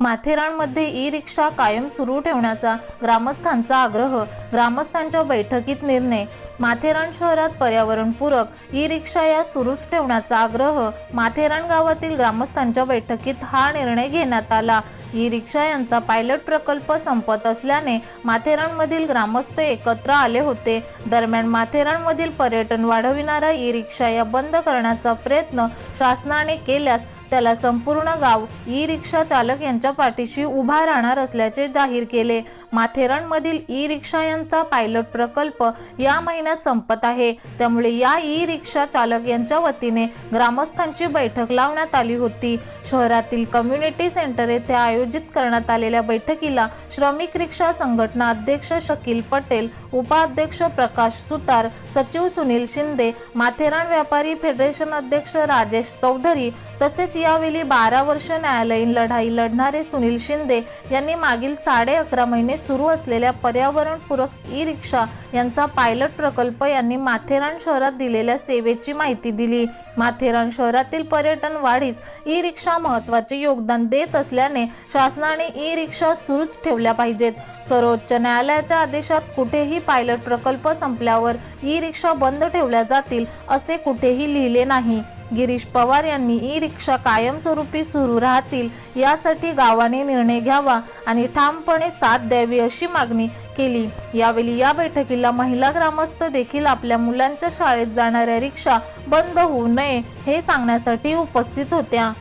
माथेरानमध्ये E रिक्षा कायम सुरू ठेवण्याचा ग्रामस्थांचा आग्रह. ग्रामस्थांच्या बैठकीत निर्णय. माथेरान शहरात पर्यावरणपूरक ई रिक्षा या सुरूच ठेवण्याचा आग्रह. माथेरान गावातील ग्रामस्थांच्या बैठकीत हा निर्णय घेण्यात आला. ई रिक्षा यांचा पायलट प्रकल्प संपत असल्याने माथेरानमधील ग्रामस्थ एकत्र आले होते. दरम्यान माथेरानमधील पर्यटन वाढविणारा ई रिक्षा या बंद करण्याचा प्रयत्न शासनाने केल्यास त्याला संपूर्ण गाव ई रिक्षा चालक यांच्या पाठीशी उभा राहणार असल्याचे जाहीर केले. माथेरानमधील ई रिक्षा यांचा पायलट प्रकल्प या महिन्यात संपत आहे. त्यामुळे या ई रिक्षा चालक यांच्या वतीने ग्रामस्थांची बैठक लावण्यात आली होती. शहरातील कम्युनिटी सेंटर येथे आयोजित करण्यात आलेल्या बैठकीला श्रमिक रिक्षा संघटना अध्यक्ष शकील पटेल उपाध्यक्ष प्रकाश सुतार सचिव सुनील शिंदे माथेरान व्यापारी फेडरेशन अध्यक्ष राजेश चौधरी तसेच यावेळी बारा वर्ष न्यायालयीन लढाई लढणारे सुनील शिंदे यांनी मागील साडे अकरा महिने सुरू असलेल्या पर्यावरणपूरक ई रिक्षा यांचा पायलट प्रकल्प यांनी माथेरान शहरात दिलेल्या सेवेची माहिती दिली. माथेरान शहरातील पर्यटन वाढीस ई रिक्षा महत्त्वाचे योगदान देत असल्याने शासनाने ई रिक्षा सुरूच ठेवल्या पाहिजेत. सर्वोच्च न्यायालयाच्या आदेशात कुठेही पायलट प्रकल्प संपल्यावर ई रिक्षा बंद ठेवल्या जातील असे कुठेही लिहिले नाही. गिरीश पवार यांनी ई रिक्षा कायमस्वरूपी सुरू राहतील यासाठी गावाने निर्णय घ्यावा आणि ठामपणे साथ द्यावी अशी मागणी केली. यावेळी या बैठकीला महिला ग्रामस्थ देखील आपल्या मुलांच्या शाळेत जाणाऱ्या रिक्षा बंद होऊ नये हे सांगण्यासाठी उपस्थित होत्या.